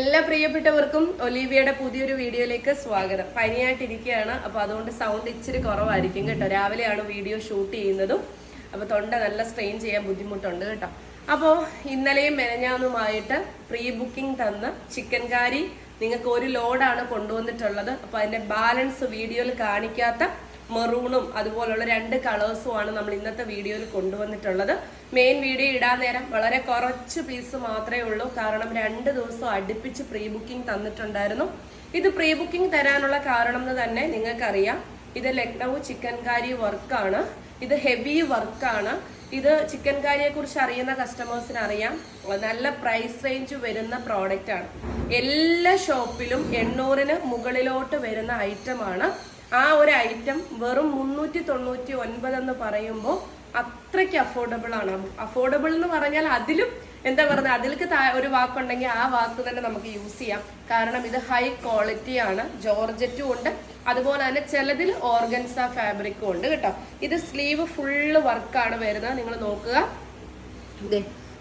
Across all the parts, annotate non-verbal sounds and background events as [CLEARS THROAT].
എല്ലാ പ്രിയപ്പെട്ടവർക്കും ഒലീവിയയുടെ പുതിയൊരു വീഡിയോയിലേക്ക് സ്വാഗതം. പനിയായിട്ടിരിക്കുകയാണ്. അപ്പോൾ അതുകൊണ്ട് സൗണ്ട് ഇച്ചിരി കുറവായിരിക്കും കേട്ടോ. രാവിലെയാണ് വീഡിയോ ഷൂട്ട് ചെയ്യുന്നതും. അപ്പോൾ തൊണ്ട നല്ല സ്ട്രെയിൻ ചെയ്യാൻ ബുദ്ധിമുട്ടുണ്ട് കേട്ടോ. അപ്പോൾ ഇന്നലെയും മെനഞ്ഞാന്നുമായിട്ട് പ്രീ ബുക്കിംഗ് തന്ന് ചിക്കൻ കാരി നിങ്ങൾക്ക് ഒരു ലോഡാണ് കൊണ്ടുവന്നിട്ടുള്ളത്. അപ്പോൾ അതിന്റെ ബാലൻസ് വീഡിയോയിൽ കാണിക്കാത്ത മെറൂണും അതുപോലുള്ള രണ്ട് കളേഴ്സും ആണ് നമ്മൾ ഇന്നത്തെ വീഡിയോയിൽ കൊണ്ടുവന്നിട്ടുള്ളത്. മെയിൻ വീഡിയോ ഇടാൻ നേരം വളരെ കുറച്ച് പീസ് മാത്രമേ ഉള്ളൂ. കാരണം രണ്ട് ദിവസം അടുപ്പിച്ച് പ്രീ ബുക്കിംഗ് തന്നിട്ടുണ്ടായിരുന്നു. ഇത് പ്രീ ബുക്കിംഗ് തരാനുള്ള കാരണം എന്ന് തന്നെ നിങ്ങൾക്കറിയാം. ഇത് ലക്നൗ ചിക്കൻകാരി വർക്കാണ് ഇത് ഹെവി വർക്കാണ് ഇത് ചിക്കൻകാരിയെ കുറിച്ച് അറിയുന്ന കസ്റ്റമേഴ്സിന് അറിയാം. നല്ല പ്രൈസ് റേഞ്ച് വരുന്ന പ്രോഡക്റ്റ് ആണ്. എല്ലാ ഷോപ്പിലും എണ്ണൂറിന് മുകളിലോട്ട് വരുന്ന ഐറ്റമാണ് ആ ഒരു ഐറ്റം വെറും മുന്നൂറ്റി തൊണ്ണൂറ്റി ഒൻപത് എന്ന് പറയുമ്പോൾ അത്രയ്ക്ക് അഫോർഡബിൾ ആണ്. അഫോർഡബിൾ എന്ന് പറഞ്ഞാൽ അതിലും എന്താ പറയുക അതിലേക്ക് ഒരു വാക്കുണ്ടെങ്കിൽ ആ വാക്ക് തന്നെ നമുക്ക് യൂസ് ചെയ്യാം. കാരണം ഇത് ഹൈ ക്വാളിറ്റി ആണ് ജോർജറ്റും ഉണ്ട്. അതുപോലെ തന്നെ ചിലതിൽ ഓർഗൻസ ഫാബ്രിക്കും ഉണ്ട് കേട്ടോ. ഇത് സ്ലീവ് ഫുള്ള് വർക്കാണ് വരുന്നത്. നിങ്ങൾ നോക്കുക.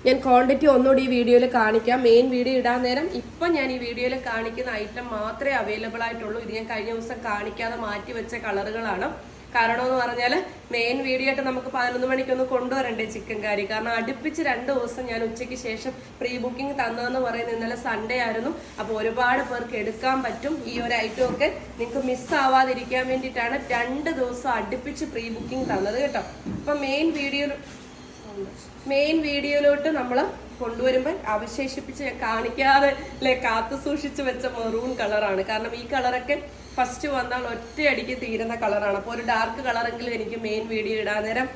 ഞാൻ ക്വാണ്ടിറ്റി ഒന്നുകൂടി ഈ വീഡിയോയിൽ കാണിക്കാം. മെയിൻ വീഡിയോ ഇടാൻ നേരം ഇപ്പം ഞാൻ ഈ വീഡിയോയിൽ കാണിക്കുന്ന ഐറ്റം മാത്രമേ അവൈലബിൾ ആയിട്ടുള്ളൂ. ഇത് ഞാൻ കഴിഞ്ഞ ദിവസം കാണിക്കാതെ മാറ്റി വെച്ച കളറുകളാണ് കാരണം എന്ന് പറഞ്ഞാൽ മെയിൻ വീഡിയോ ആയിട്ട് നമുക്ക് പതിനൊന്ന് മണിക്കൊന്ന് കൊണ്ടുവരണ്ടേ ചിക്കൻ കറി കാരണം അടുപ്പിച്ച് രണ്ട് ദിവസം ഞാൻ ഉച്ചയ്ക്ക് ശേഷം പ്രീ ബുക്കിംഗ് തന്നതെന്ന് പറയുന്നത് ഇന്നലെ സൺഡേ ആയിരുന്നു. അപ്പോൾ ഒരുപാട് പേർക്ക് എടുക്കാൻ പറ്റും. ഈ ഒരു ഐറ്റം ഒക്കെ നിങ്ങൾക്ക് മിസ്സാവാതിരിക്കാൻ വേണ്ടിയിട്ടാണ് രണ്ട് ദിവസം അടുപ്പിച്ച് പ്രീ ബുക്കിംഗ് തന്നത് കേട്ടോ. അപ്പം മെയിൻ വീഡിയോ മെയിൻ വീഡിയോയിലോട്ട് നമ്മൾ കൊണ്ടുവരുമ്പോൾ അവശേഷിപ്പിച്ച് കാണിക്കാതെ അല്ലെ കാത്തു സൂക്ഷിച്ച് വെച്ച മെറൂൺ കളറാണ് കാരണം ഈ കളറൊക്കെ ഫസ്റ്റ് വന്നാൽ ഒറ്റയടിക്ക് തീരുന്ന കളറാണ് അപ്പോൾ ഒരു ഡാർക്ക് കളറെങ്കിലും എനിക്ക് മെയിൻ വീഡിയോ ഇടാൻ നേരം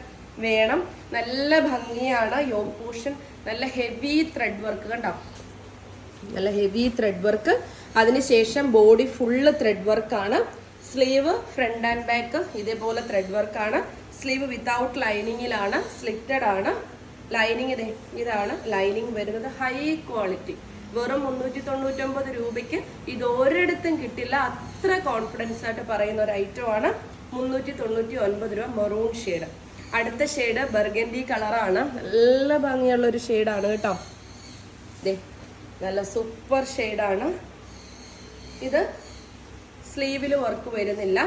വേണം. നല്ല ഭംഗിയാണ് യോ പോഷൻ നല്ല ഹെവി ത്രെഡ് വർക്ക് കണ്ടോ? നല്ല ഹെവി ത്രെഡ് വർക്ക് അതിനുശേഷം ബോഡി ഫുള്ള് ത്രെഡ് വർക്കാണ് സ്ലീവ് ഫ്രണ്ട് ആൻഡ് ബാക്ക് ഇതേപോലെ ത്രെഡ് വർക്കാണ് സ്ലീവ് വിത്തൗട്ട് ലൈനിങ്ങിലാണ് സ്ലിറ്റഡ് ആണ്. ലൈനിങ് ഇതേ ഇതാണ് ലൈനിങ് വരുന്നത് ഹൈ ക്വാളിറ്റി വെറും മുന്നൂറ്റി തൊണ്ണൂറ്റൊമ്പത് രൂപയ്ക്ക് ഇത് ഒരിടത്തും കിട്ടില്ല. അത്ര കോൺഫിഡൻസ് ആയിട്ട് പറയുന്ന ഒരു ഐറ്റം ആണ് മുന്നൂറ്റി തൊണ്ണൂറ്റി ഒൻപത് രൂപ മെറൂൺ ഷെയ്ഡ് അടുത്ത ഷെയ്ഡ് ബർഗൻഡി കളറാണ് നല്ല ഭംഗിയുള്ള ഒരു ഷെയ്ഡാണ് കേട്ടോ. ദേ നല്ല സൂപ്പർ ഷെയ്ഡാണ് ഇത് സ്ലീവിൽ വർക്ക് വരുന്നില്ല.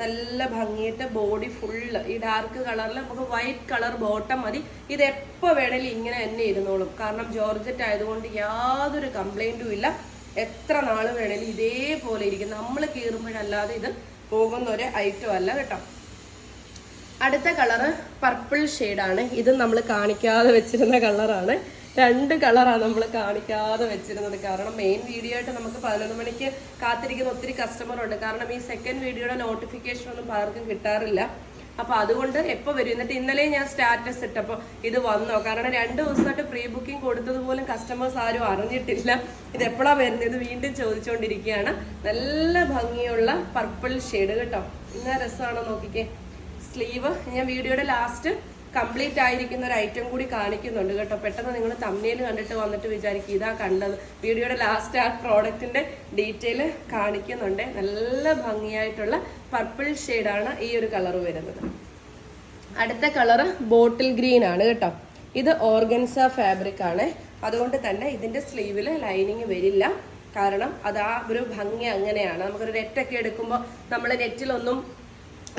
നല്ല ഭംഗിയിട്ട് ബോഡി ഫുള്ള് ഈ ഡാർക്ക് കളറിൽ നമുക്ക് വൈറ്റ് കളർ ബോട്ടം മതി. ഇത് എപ്പോൾ വേണേലും ഇങ്ങനെ തന്നെ ഇരുന്നോളും. കാരണം ജോർജറ്റ് ആയതുകൊണ്ട് യാതൊരു കംപ്ലൈന്റും ഇല്ല. എത്ര നാൾ വേണേലും ഇതേപോലെ ഇരിക്കും. നമ്മൾ കീറുമ്പോഴല്ലാതെ ഇത് പോകുന്ന ഒരു ഐറ്റം അല്ല കേട്ടോ. അടുത്ത കളറ് പർപ്പിൾ ഷെയ്ഡാണ് ഇത് നമ്മൾ കാണിക്കാതെ വെച്ചിരുന്ന കളറാണ് രണ്ട് കളറാണ് നമ്മൾ കാണിക്കാതെ വെച്ചിരുന്നത്. കാരണം മെയിൻ വീഡിയോ ആയിട്ട് നമുക്ക് പതിനൊന്ന് മണിക്ക് കാത്തിരിക്കുന്ന ഒത്തിരി കസ്റ്റമർ ഉണ്ട്. കാരണം ഈ സെക്കൻഡ് വീഡിയോയുടെ നോട്ടിഫിക്കേഷൻ ഒന്നും പലർക്കും കിട്ടാറില്ല. അപ്പൊ അതുകൊണ്ട് എപ്പോ വരും? എന്നിട്ട് ഇന്നലെ ഞാൻ സ്റ്റാറ്റസ് ഇട്ടപ്പോൾ ഇത് വന്നോ? കാരണം രണ്ട് ദിവസമായിട്ട് പ്രീ ബുക്കിംഗ് കൊടുത്തത് പോലും കസ്റ്റമേഴ്സ് ആരും അറിഞ്ഞിട്ടില്ല. ഇത് എപ്പോഴാ വരുന്നത് വീണ്ടും ചോദിച്ചുകൊണ്ടിരിക്കുകയാണ് നല്ല ഭംഗിയുള്ള പർപ്പിൾ ഷെയ്ഡ് കേട്ടോ. ഇന്ന രസമാണോ നോക്കിക്കേ? സ്ലീവ് ഞാൻ വീഡിയോയുടെ ലാസ്റ്റ് കംപ്ലീറ്റ് ആയിരിക്കുന്ന ഒരു ഐറ്റം കൂടി കാണിക്കുന്നുണ്ട് കേട്ടോ. പെട്ടെന്ന് നിങ്ങൾ തമ്മിയിൽ കണ്ടിട്ട് വന്നിട്ട് വിചാരിക്കും ഇതാ കണ്ടത്. വീഡിയോയുടെ ലാസ്റ്റ് ആ പ്രോഡക്റ്റിന്റെ ഡീറ്റെയിൽ കാണിക്കുന്നുണ്ട്. നല്ല ഭംഗിയായിട്ടുള്ള പർപ്പിൾ ഷെയ്ഡാണ് ഈ ഒരു കളർ വരുന്നത്. അടുത്ത കളറ് ബോട്ടിൽ ഗ്രീൻ ആണ് കേട്ടോ. ഇത് ഓർഗൻസ ഫാബ്രിക് ആണ്. അതുകൊണ്ട് തന്നെ ഇതിന്റെ സ്ലീവിൽ ലൈനിങ് വരില്ല. കാരണം അത് ആ ഒരു ഭംഗി അങ്ങനെയാണ്. നമുക്കൊരു നെറ്റൊക്കെ എടുക്കുമ്പോൾ നമ്മൾ നെറ്റിലൊന്നും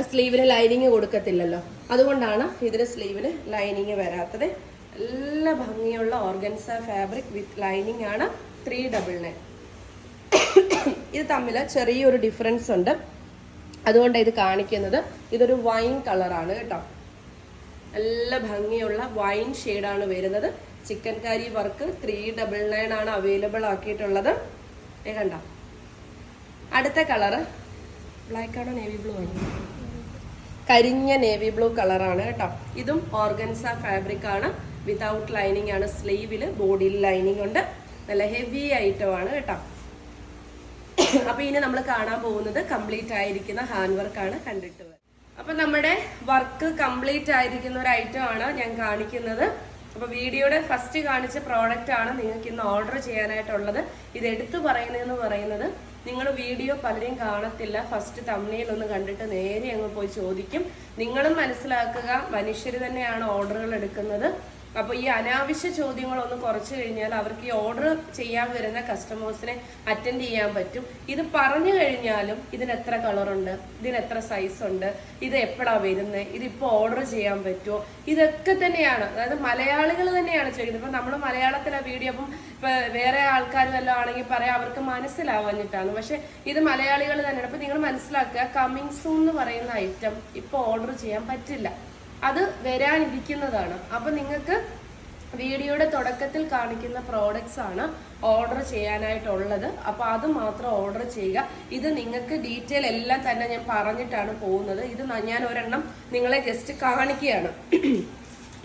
സ്ലീവിന് ലൈനിങ് കൊടുക്കത്തില്ലല്ലോ. അതുകൊണ്ടാണ് ഇതിന് സ്ലീവിന് ലൈനിങ് വരാത്തത്. നല്ല ഭംഗിയുള്ള ഓർഗൻസ ഫാബ്രിക് വിത്ത് ലൈനിങ് ആണ് ത്രീ ഡബിൾ നയൻ. ഇത് തമ്മിൽ ചെറിയൊരു ഡിഫറൻസ് ഉണ്ട്. അതുകൊണ്ട് ഇത് കാണിക്കുന്നത്. ഇതൊരു വൈൻ കളറാണ് കേട്ടോ. നല്ല ഭംഗിയുള്ള വൈൻ ഷെയ്ഡാണ് വരുന്നത്. Chicken curry work three double nine ആണ് അവൈലബിൾ ആക്കിയിട്ടുള്ളത്. കണ്ട? അടുത്ത കളറ് ബ്ലാക്ക് ആണോ നേവി ബ്ലൂ ആണ്? കരിഞ്ഞ നേവി ബ്ലൂ കളറാണ് കേട്ടോ. ഇതും ഓർഗൻസ ഫാബ്രിക് ആണ്. വിതൗട്ട് ലൈനിങ് ആണ്. സ്ലീവിൽ ബോഡിയിൽ ലൈനിങ് ഉണ്ട്. നല്ല ഹെവി ഐറ്റം ആണ് കേട്ടോ. അപ്പൊ ഇനി നമ്മൾ കാണാൻ പോകുന്നത് കംപ്ലീറ്റ് ആയിരിക്കുന്ന ഹാൻഡ് ആണ് കണ്ടിട്ട് അപ്പൊ നമ്മുടെ വർക്ക് കംപ്ലീറ്റ് ആയിരിക്കുന്ന ഒരു ഐറ്റം ആണ് ഞാൻ കാണിക്കുന്നത്. അപ്പൊ വീഡിയോയുടെ ഫസ്റ്റ് കാണിച്ച പ്രോഡക്റ്റ് ആണ് നിങ്ങൾക്ക് ഇന്ന് ഓർഡർ ചെയ്യാനായിട്ടുള്ളത്. ഇത് എടുത്തു പറയുന്നതെന്ന് പറയുന്നത് നിങ്ങൾ വീഡിയോ പലരെയും കാണത്തില്ല. ഫസ്റ്റ് തമ്മിൽ ഒന്ന് കണ്ടിട്ട് നേരെ അങ്ങ് പോയി ചോദിക്കും. നിങ്ങളും മനസ്സിലാക്കുക. മനുഷ്യർ തന്നെയാണ് ഓർഡറുകൾ എടുക്കുന്നത്. അപ്പോൾ ഈ അനാവശ്യ ചോദ്യങ്ങളൊന്ന് കുറച്ച് കഴിഞ്ഞാൽ അവർക്ക് ഈ ഓർഡർ ചെയ്യാൻ വരുന്ന കസ്റ്റമേഴ്സിനെ അറ്റൻഡ് ചെയ്യാൻ പറ്റും. ഇത് പറഞ്ഞു കഴിഞ്ഞാലും ഇതിന് എത്ര കളറുണ്ട് ഇതിന് എത്ര സൈസ് ഉണ്ട് ഇത് എപ്പോഴാ വരുന്നത് ഇതിപ്പോൾ ഓർഡർ ചെയ്യാൻ പറ്റുമോ ഇതൊക്കെ തന്നെയാണ്. അതായത് മലയാളികൾ തന്നെയാണ് ചോദിക്കുന്നത്. ഇപ്പം നമ്മൾ മലയാളത്തിലെ വീഡിയോ അപ്പം ഇപ്പം വേറെ ആൾക്കാർ വല്ലതും ആണെങ്കിൽ പറയാം അവർക്ക് മനസ്സിലാവാഞ്ഞിട്ടാണ്. പക്ഷെ ഇത് മലയാളികൾ തന്നെയാണ്. അപ്പം നിങ്ങൾ മനസ്സിലാക്കുക കമ്മിങ് സൂൺ എന്ന് പറയുന്ന ഐറ്റം ഇപ്പോൾ ഓർഡർ ചെയ്യാൻ പറ്റില്ല. അത് വരാനിരിക്കുന്നതാണ്. അപ്പൊ നിങ്ങൾക്ക് വീഡിയോയുടെ തുടക്കത്തിൽ കാണിക്കുന്ന പ്രോഡക്ട്സ് ആണ് ഓർഡർ ചെയ്യാനായിട്ടുള്ളത്. അപ്പോൾ അത് മാത്രം ഓർഡർ ചെയ്യുക. ഇത് നിങ്ങൾക്ക് ഡീറ്റെയിൽ എല്ലാം തന്നെ ഞാൻ പറഞ്ഞിട്ടാണ് പോകുന്നത്. ഇത് ഞാൻ ഒരെണ്ണം നിങ്ങളെ ജസ്റ്റ് കാണിക്കുകയാണ്.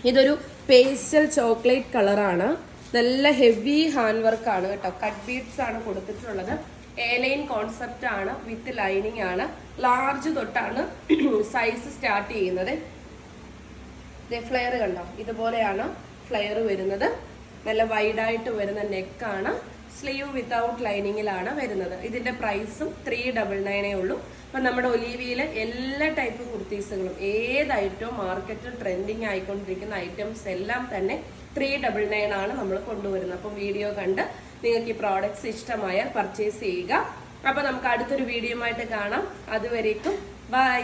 ഇതൊരു പേസ്റ്റൽ ചോക്ലേറ്റ് കളറാണ് നല്ല ഹെവി ഹാൻഡ് വർക്ക് ആണ് കേട്ടോ. കട്ട് ബീഡ്സ് ആണ് കൊടുത്തിട്ടുള്ളത്. എലൈൻ കോൺസെപ്റ്റ് ആണ് വിത്ത് ലൈനിങ് ആണ്. ലാർജ് തൊട്ടാണ് [CLEARS THROAT] സൈസ് സ്റ്റാർട്ട് ചെയ്യുന്നത്. ഫ്ലെയർ കണ്ടോ? ഇതുപോലെയാണ് ഫ്ലെയർ വരുന്നത്. നല്ല വൈഡായിട്ട് വരുന്ന നെക്കാണ് സ്ലീവ് വിത്തൗട്ട് ലൈനിങ്ങിലാണ് വരുന്നത്. ഇതിന്റെ പ്രൈസും ത്രീ ഡബിൾ നയനേ ഉള്ളൂ. അപ്പം നമ്മുടെ ഒലീവിയിലെ എല്ലാ ടൈപ്പ് കുർത്തീസുകളും ഏത് ഐറ്റവും മാർക്കറ്റിൽ ട്രെൻഡിങ് ആയിക്കൊണ്ടിരിക്കുന്ന ഐറ്റംസ് എല്ലാം തന്നെ ത്രീ ഡബിൾ നയൻ ആണ് നമ്മൾ കൊണ്ടുവരുന്നത്. അപ്പം വീഡിയോ കണ്ട് നിങ്ങൾക്ക് ഈ പ്രോഡക്ട്സ് ഇഷ്ടമായ പർച്ചേസ് ചെയ്യുക. അപ്പം നമുക്ക് അടുത്തൊരു വീഡിയോ ആയിട്ട് കാണാം. അതുവരേക്കും ബൈ